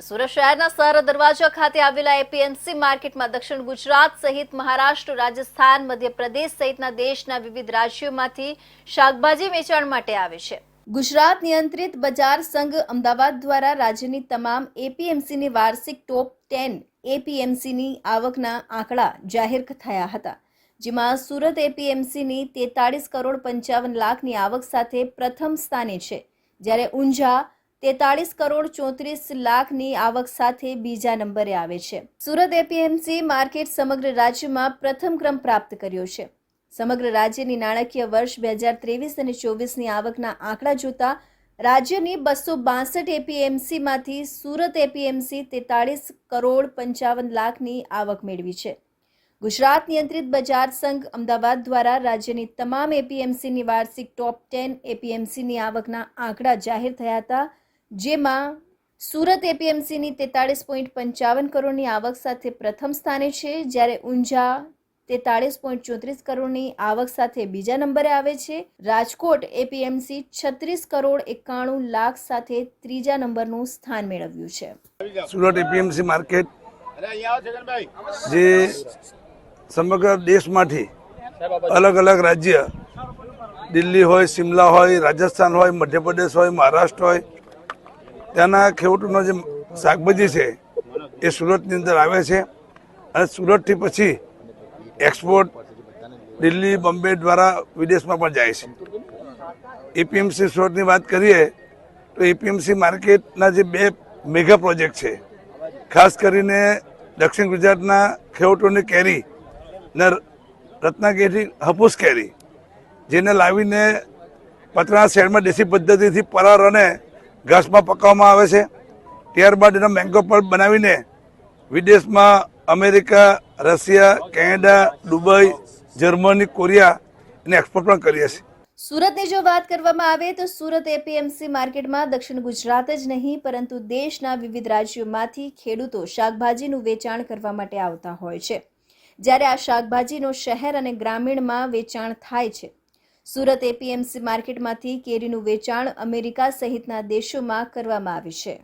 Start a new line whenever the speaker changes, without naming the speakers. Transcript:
સુરત શહેરના સર દરવાજા ખાતે આવેલા એપીએમસી માર્કેટમાં દક્ષિણ ગુજરાત સહિત મહારાષ્ટ્ર, રાજસ્થાન, મધ્યપ્રદેશ સહિતના દેશના વિવિધ રાજ્યોમાંથી શાકભાજી વેચાણ માટે આવે છે. ગુજરાત નિયંત્રિત બજાર સંઘ અમદાવાદ દ્વારા રાજ્યની તમામ એપીએમસીની વાર્ષિક ટોપ ટેન એપીએમસીની આવકના આંકડા જાહેર થયા હતા. જેમાં સુરત એપીએમસીની તેતાળીસ કરોડ પંચાવન લાખની આવક સાથે પ્રથમ સ્થાને છે. જ્યારે ઊંઝા તેતાળીસ કરોડ ચોત્રીસ લાખની આવક સાથે બીજા નંબરે આવે છે. સુરત એપીએમસી માર્કેટ સમગ્ર રાજ્યમાં પ્રથમ ક્રમ પ્રાપ્ત કર્યો છે. સમગ્ર રાજ્યની નાણાકીય વર્ષ બે હજાર ત્રેવીસ અને ચોવીસની આવકના આંકડા જોતા રાજ્યની બસો બાસઠ એપીએમસીમાંથી સુરત એપીએમસી તેતાળીસ કરોડ પંચાવન લાખની આવક મેળવી છે. ગુજરાત નિયંત્રિત બજાર સંઘ અમદાવાદ દ્વારા રાજ્યની તમામ એપીએમસીની વાર્ષિક ટોપ ટેન એપીએમસીની આવકના આંકડા જાહેર થયા હતા. જેમાં સુરત એપીએમસીની તેતાળીસ પોઈન્ટ પંચાવન કરોડની આવક સાથે પ્રથમ સ્થાને છે જ્યારે ઊંઝા તેતાળીસ પોઈન્ટ ચોત્રીસ કરોડની આવક સાથે બીજા નંબરે આવે છે. રાજકોટ એપીએમસી છત્રીસ કરોડ એકાણું લાખ સાથે ત્રીજા નંબરનું સ્થાન મેળવ્યું છે.
સુરત એપીએમસી માર્કેટ જે સમગ્ર દેશમાંથી અલગ અલગ રાજ્ય દિલ્હી હોય શિમલા હોય રાજસ્થાન હોય મધ્યપ્રદેશ હોય મહારાષ્ટ્ર હોય ત્યાંના ખેડૂતોનો જે શાકભાજી છે, એ સુરતની અંદર આવે છે અને સુરતથી પછી એક્સપોર્ટ દિલ્હી, બોમ્બે દ્વારા વિદેશમાં પણ જાય છે. એપીએમસી સુરતની વાત કરીએ, તો એપીએમસી માર્કેટના જે બે મેગા પ્રોજેક્ટ છે. ખાસ કરીને દક્ષિણ ગુજરાતના ખેડૂતોની કેરી ને રત્નાગીરી હપૂસ કેરી, જેને લાવીને પતરા શહેરમાં દેશી પદ્ધતિથી પરાર અને ઘાસમાં પકાવવામાં આવે છે. ત્યારબાદ એના મેંગો પલ્પ બનાવીને વિદેશમાં America, Russia, Canada, Dubai, Germany, Korea એને એક્સપોર્ટ પણ કરીએ છીએ.
સુરતની જો વાત કરવામાં આવે તો સુરત એપીએમસી માર્કેટમાં દક્ષિણ ગુજરાત જ નહીં, પરંતુ દેશના વિવિધ રાજ્યોમાંથી ખેડૂતો શાકભાજીનું વેચાણ કરવા માટે આવતા હોય છે. જ્યારે આ શાકભાજીનું શહેર અને ગ્રામીણમાં વેચાણ થાય છે સુરત એપીએમસી માર્કેટમાંથી કેરીનું વેચાણ અમેરિકા સહિતના દેશોમાં કરવામાં આવે છે.